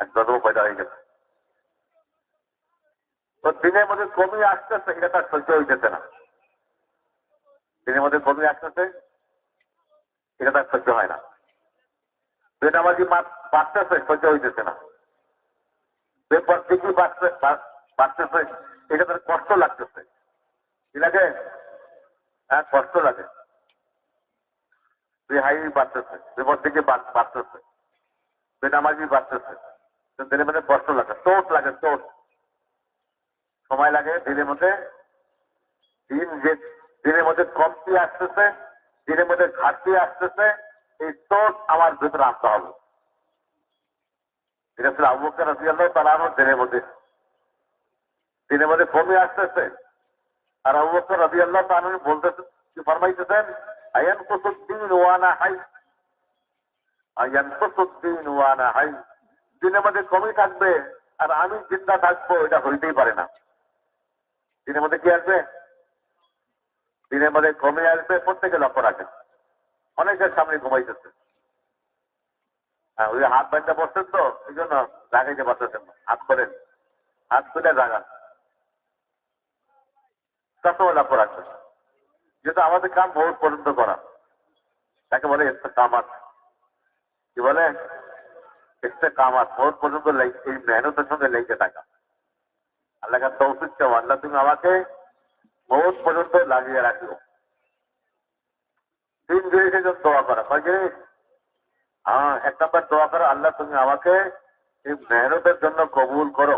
এক গর্ব পয়দা হয়ে গেছে। তো দিনের মধ্যে কমিয়ে আসতেছে, এটা তার সহ্য হইতেছে না। দিনের মধ্যে কমিয়ে আসতেছে, এটা তার সহ্য হয় না। বেনামাজি বাড়তেছে, সহ্য হইতেছে না। বেপর দিকে বাড়তেছে, এটা তার কষ্ট লাগতেছে। কি লাগে? হ্যাঁ কষ্ট লাগে। বেহাই বাড়তেছে বিপদ দিকে বাড়তেছে। বেনামাজি বাড়তেছে? দিনের মধ্যে কষ্ট লাগে চোট লাগে চোট সময় লাগে দিনের মধ্যে। দিন যে, দিনের মধ্যে কমতি আসতেছে, দিনের মধ্যে ঘাটতি আসতেছে, এই চোট আমার ভেতরে আনতে হবে। এটা ছিল আবু বকর রাদিয়াল্লাহু তাআলা দিনের মধ্যে। দিনের মধ্যে কমে আসতেছে। আর আবু বকর রাদিয়াল্লাহু তাআলা বলতেছেন কি ফরমাইতেছেন? আয়ান কুসুদ্দিন ওয়ানা হাই আয়ান কুসুদ্দিন ওয়ানা হাই দিনের মধ্যে কমে থাকবে আর আমি জিন্দা থাকব এটা হইতেই পারে না। দিনের মধ্যে কি আসবে? দিনের মধ্যে কমে আসবে প্রত্যেকে লক্ষ্য রাখেন। অনেকের সামনে ঘুমাইতেছে। হ্যাঁ, ওই হাত বান্ধা বসছেন তো এই জন্য জাগাইতে পারতেছেন। হাত করেন হাত তুলে জাগান সবসময় লক্ষ্য রাখবেন। যেহেতু আমাদের কাম বহুত পর্যন্ত করা। তাকে বলে এসে কামাত কি বলে? এসে কামাত বহুত পর্যন্ত এই মেহনতের সঙ্গে লেগে থাকা আল্লাহ তৌফিক চাও আল্লাহ তুমি আমাকে বহুত পর্যন্ত লাগিয়ে রাখল তিন জিনিসের জন্য দোয়া করা কয় জিনিস হ্যাঁ এক নম্বর দোয়া করো আল্লাহ তুমি আমাকে এই মেহনতের জন্য কবুল করো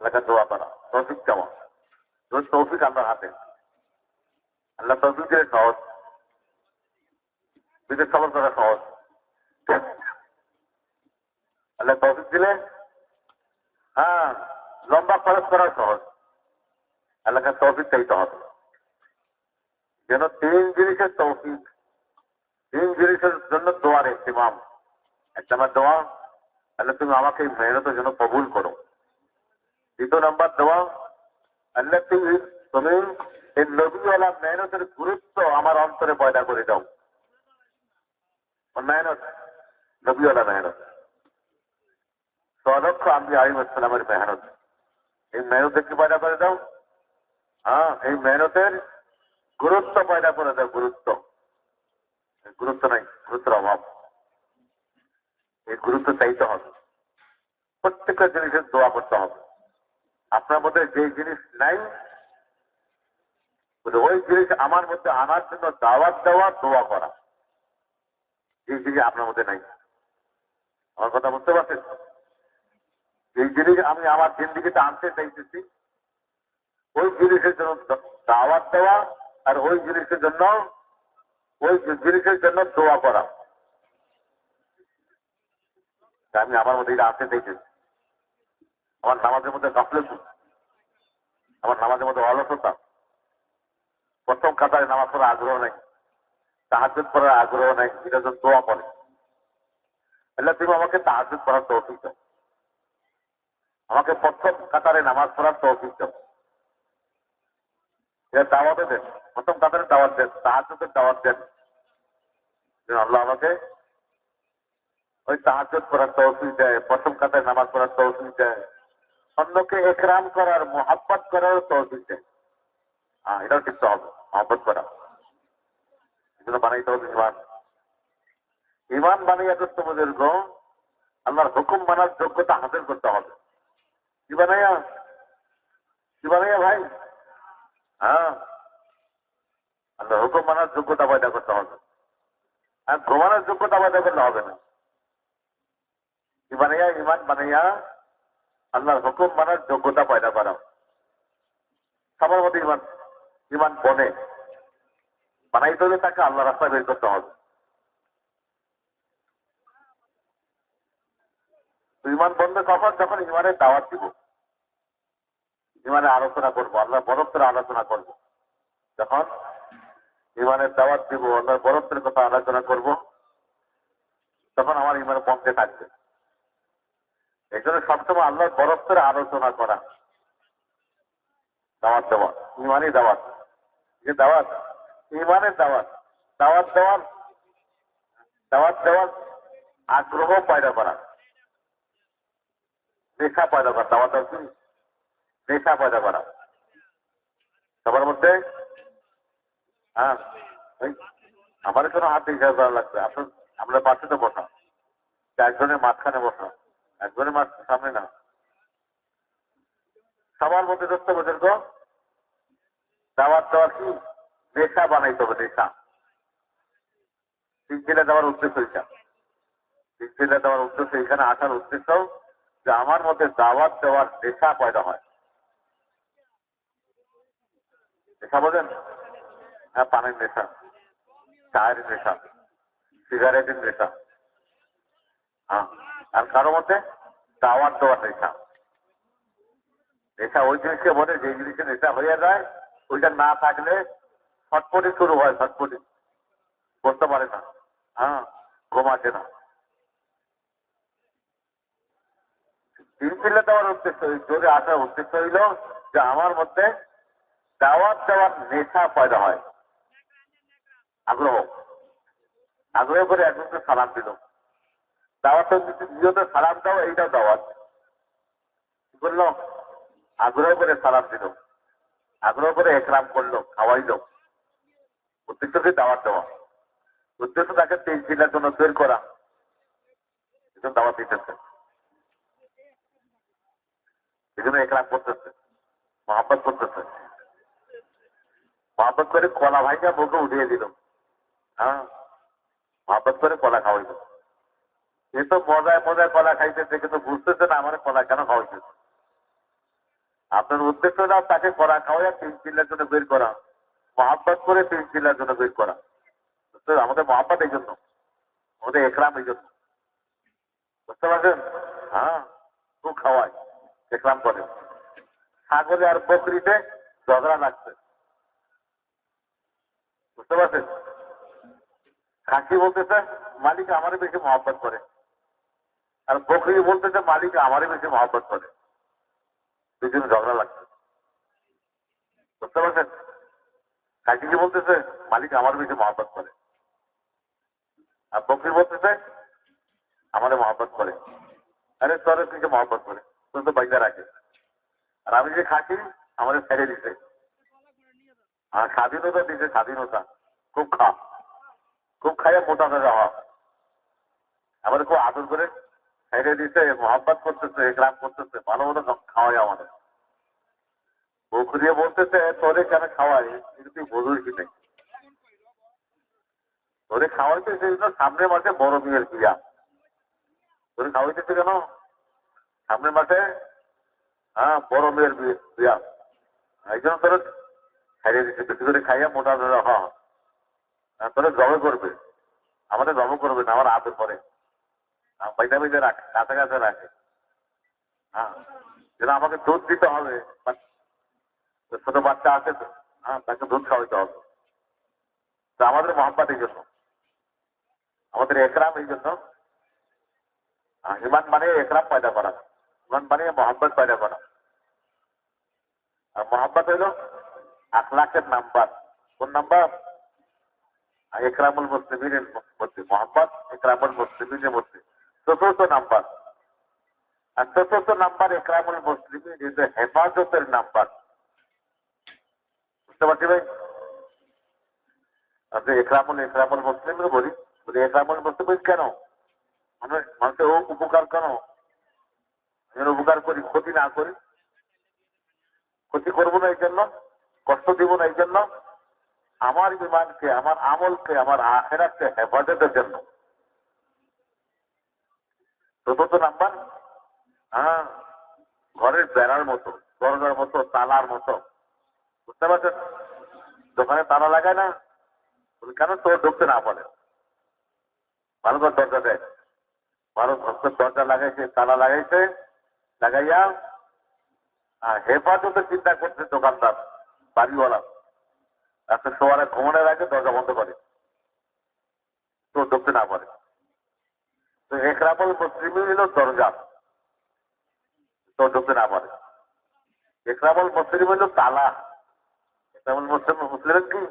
আল্লাহকে দোয়া করা তৌফিক চাওয়া তোর তৌফিক আল্লাহর হাতে আল্লাহ তৌফিক সহজ বিদেশ সফর করা সহজ হ্যাঁ আমাকে এই মেহনতের জন্য কবুল করো। দ্বিতীয় নাম্বার দোয়া, আল্লাহ তুমি তুমি এই নবীওয়ালা মেহনতের গুরুত্ব আমার অন্তরে পয়দা করে দাও। মেহনত নবীওয়ালা মেহনত। সদক্ষ আমি আলিম ইসলামের মেহনত। এই মেহনতের কি পয়দা করে দাও? হ্যাঁ এই মেহনতের গুরুত্ব পয়দা করে দাও, গুরুত্ব। গুরুত্ব নাই, গুরুত্বের অভাব। এই গুরুত্ব চাইতে হবে। প্রত্যেকটা জিনিসের দোয়া করতে হবে। আপনার মধ্যে যে জিনিস নাই ওই জিনিস আমার মধ্যে আনার জন্য দাওয়াত দেওয়া, দোয়া করা। এই জিনিস আপনার মধ্যে নাই। আমার কথা বুঝতে পারছেন? এই জিনিস আমি আমার জিন্দিগিতে আনতে চাইতেছি। ওই জিনিসের জন্য দাওয়াত দেওয়া আর ওই জিনিসের জন্য, ওই জিনিসের জন্য দোয়া করা। আমি আমার মধ্যে এটা আনতে চাইতেছি। আমার নামাজের মধ্যে গাফলেট আমার নামাজের মধ্যে অলসতা। প্রথম কাতারে নামাজ পড়ার আগ্রহ নেই তাহাজুদ পড়ার আগ্রহ নেই, এটা জন্য দোয়া করে আল্লাহ তুমি আমাকে তাহাজুদ পড়ার তৌফিক দাও। আমাকে প্রথম কাতারে নামাজ পড়ার তৌফিক দাও। এটা দাওয়াতে দেন, প্রথম কাতারে দাওয়াত দেন তাহাজুদের দাওয়াত দেন। আল্লাহ আমাকে ওই তাহাজুদ পড়ার তৌফিক দেয়, প্রথম কাতারে নামাজ পড়ার তৌফিক দেয়। অন্যকে একরাম করার, মোহাব্বত করার তৌফিক দেয়। হ্যাঁ এটাও শিখতে হবে, মহব্বত করা। বানাইতে হবে ইমান বানাইয়া করতে বুজুর্গ আল্লাহর হুকুম মানার যোগ্যতা হাসিল করতে হবে। কি বানাইয়া? কি বানাইয়া ভাই? হ্যাঁ। আল্লাহ হুকুম মানার যোগ্যতা পয়দা করতে হবে। আর ঘুমানোর যোগ্যতা পয়দা করলে হবে না। কি বানাইয়া? ইমান বানাইয়া আল্লাহর হুকুম মানার যোগ্যতা পয়দা করা। সবার মধ্যে ইমান ইমান বনে। বানাইতে হলে তাকে আল্লাহ রাস্তায় বের করতে হবে। ইমান বন্ধ কখন যখন ইমানের দাওয়াত দিব ইমানে আলোচনা করব আল্লাহ বরফের আলোচনা করব। যখন ইমানের দাওয়াত দিব আল্লাহ বরফের কথা আলোচনা করব, তখন আমার ইমান বন্ধে থাকবে। এই জন্য সবসময় আল্লাহ বরফের আলোচনা করা, দাওয়াত দেওয়া ইমানই দাওয়াত। যে দাওয়াত ইমানের দাওয়াত দাওয়াত দেওয়ার দাওয়াত দেওয়ার আগ্রহ পয়দা করা। নেশা পয়দা করা দাওয়াত কি নেশা পয়দা করা সবার মধ্যে? হ্যাঁ। আমার কোনো হাত হিসাব করা লাগবে আপনার আমরা পাশে তো বসা। একজনের মাঝখানে বসা। একজনের মাঝ সামনে না। সবার মধ্যে দোস্ত বুঝেন তো। দাওয়াত দেওয়ার কি? নেশা বানাইতে হবে নেশা তিনজেলা দেওয়ার উদ্দেশ্য এটা তিনজেলা দেওয়ার উদ্দেশ্য এখানে আসার উদ্দেশ্য যে আমার মধ্যে দাওয়াত দেওয়ার নেশা পয়দা হয়। নেশা বোঝেন? হ্যাঁ পানির নেশা, চায়ের নেশা, সিগারেটের নেশা। হ্যাঁ আর কারও মধ্যে দাওয়াত দেওয়ার নেশা। নেশা ওই জিনিসকে বলে যে জিনিসের নেশা হয়ে যায়, ওইটা না থাকলে ছটপটি শুরু হয়, ছটপটি। করতে পারে না। হ্যাঁ ঘুম না। চিল্লা দেওয়ার উদ্দেশ্য জোরে আসার উদ্দেশ্য হইল যে আমার মধ্যে দাওয়াত দেওয়ার নেশা পয়দা হয়। আগ্রহ। আগ্রহ করে একজনকে সালাম দিল। দাওয়াতের নিজেদের সালাম দাও, এইটাও দাওয়াত। কি আগ্রহ করে সালাম দিল। আগ্রহ করে একরাম করল, খাওয়াইলো। উদ্দেশ্যকে দাওয়াত দেওয়া। উদ্দেশ্য তাকে তেইশ জেলার জন্য বের করা। দাওয়াত দিতেছে। এই জন্য একরাম করতেছে। মহাব্বত করতেছে। মহাব্বত করে কলা ভাইটা মুখে উঠিয়ে দিল। হ্যাঁ? মহাব্বত করে কলা খাওয়াইল। এ তো মজায় মজায় কলা খাইতেছে কিন্তু বুঝতেছে না আমার কলা কেন খাওয়াইতেছে আপনার উদ্দেশ্য না তাকে করা খাওয়া তিন চিল্লার জন্য বের করা। মহাব্বত করে তিন চিল্লার জন্য বের করা। আমাদের মহাব্বত এই জন্য। আমাদের একরাম এই জন্য। বুঝতে পারছেন? হ্যাঁ? খুব খাওয়ায়। একরাম করে ছাগলে আর বকরিতে ঝগড়া লাগছে। বুঝতে পারছেন? খাসি বলতেছে, মালিক আমার বেশি মহাব্বত করে। আর বকরি বলতেছে, মালিক আমারই বেশি মহাব্বত করে। দুজন ঝগড়া লাগছে। বুঝতে পারছেন? কাকি কি বলতেছে, মালিক আমার বেশি মহাব্বত করে। আর বকরি বলতেছে আমাদের মহাব্বত করে। আরে তোর কিছু মহাব্বত করে। তো বাইজা রাখে আর আমি যে খাচ্ছি, আমাদের ছেড়ে দিতে। আর স্বাধীনতা দিতে স্বাধীনতা। খুব খা। খুব খাইয়া মোটা হয়ে যাওয়া। আমাদের খুব আদর করে ছেড়ে দিতে, মহাব্বত করতেছে গ্রাম করতেছে, ভালো মতো খাওয়াই আমাদের। বকরিয়ে বলতেছে, তোরে কেন খাওয়াই? কিন্তু তুই বোঝোই কি নাই তোরে খাওয়াইতে সেই জন্য সামনের মাসে বড় মেয়ের বিয়া। তোরে খাওয়াইতেছে কেন সামনের মাসে হ্যাঁ বড় মেয়ের বিয়ে- জন্য তোর খাইয়ে দিচ্ছে বেশি করে খাইয়া মোটা ধরে হ তোরে জবে করবে। আমাদের জব করবে না আমার আদর করে বাইদা বাইদা রাখে কাছে কাছে রাখে। হ্যাঁ আমাকে দুধ দিতে হবে। তো ছোট বাচ্চা আছে তো হ্যাঁ তাকে দুধ খাওয়াইতে হবে। তো আমাদের মহাব্বাত এই জন্য। আমাদের একরাম এই জন্য। আহ, ইমান মানে একরাম পয়দা করা। ইমান মানে মহাব্বত পয়দা করা আর মহাব্বত হইল আখলাকের নাম্বার। কোন নাম্বার? একরামুল মুসলিমের মধ্যে। মহাব্বত, একরামুল মুসলিমের মধ্যে। চতুর্থ নাম্বার। আর চতুর্থ নাম্বার একরামুল মুসলিমের যে হেফাজতের নাম্বার। বুঝতে পারছি ভাই? আপনি একরামুল একরামুল মুসলিম বলি বলি একরামুল মুসলিম কেন? আমরা মানুষের উপকার কেন? আমি উপকার করি, ক্ষতি না করি। ক্ষতি করব না এই জন্য, কষ্ট দিব না এই জন্য। আমার বিমানকে আমার আমলকে, আমার আখেরাতকে হেফাজতের জন্য। চতুর্থ নাম্বার হ্যাঁ ঘরের বেড়ার মতো, দরজার মতো, তালার মতো। বুঝতে পারছেন? দোকানে তালা লাগায় না কেন তোর ঢুকতে না পারে? ভালো করে দরজা দেয়। ভালো ভক্তের দরজা লাগাইছে, তালা লাগাইছে। লাগাইয়া হেফাজতের চিন্তা করছে দোকানদার, বাড়িওয়ালা। রাত্রে শোয়ারে ঘুমানোর আগে দরজা বন্ধ করে। তো ঢুকতে না পারে। তো একরামল মুসলিমই হলো দরজা। তো ঢুকতে না পারে। একরামল মুসলিম হলো তালা। একরামল মুসলিম মুসলিমের কি?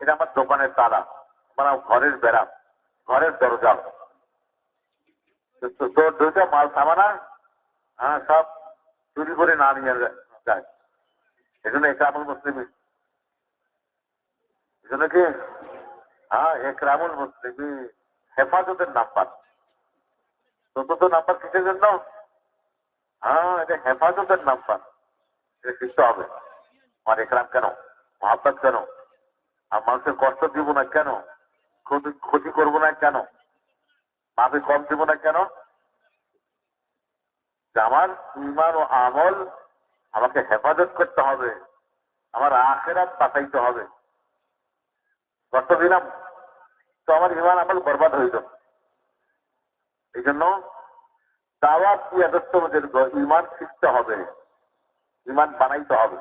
এটা আমার দোকানের তালা। আমার ঘরের বেড়া, ঘরের দরজা। তো দুইটা মাল সামানা হ্যাঁ সব চুরি করে না নিয়ে যায়। এই জন্য একরামুল মুসলিম। এই জন্য কি? হ্যাঁ একরামুল মুসলিম। হেফাজতের নাম্বার। চতুর্থ নাম্বার কিসের জন্য? হ্যাঁ এটা হেফাজতের নাম্বার। এটা শিখতে হবে। আমার একরাম কেন? মহাব্বত কেন? আর মানুষের কষ্ট দিব না কেন? ক্ষতি করব না কেন? মাফে কম দিব না কেন? আমার ইমান ও আমল আমাকে হেফাজত করতে হবে, আমার আখেরাত বাঁচাইতে হবে। কষ্ট দিলাম, তো আমার ইমান আমল বরবাদ যাবে। এই জন্য দাওয়াত দিয়ে আদর্শদের ইমান শিখতে হবে, ইমান বানাইতে হবে।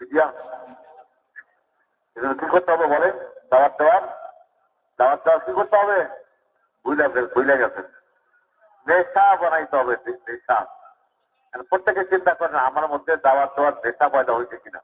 বুঝিয়া কি করতে হবে বলে দাওয়াত দেওয়ার দাওয়াত দেওয়ার কি করতে হবে? বুঝলে বুঝলে গেছে। নেশা বানাইতে হবে, নেশা। প্রত্যেকে চিন্তা করেন, আমার মধ্যে দাওয়াত দেওয়ার নেশা পয়দা হয়েছে কিনা।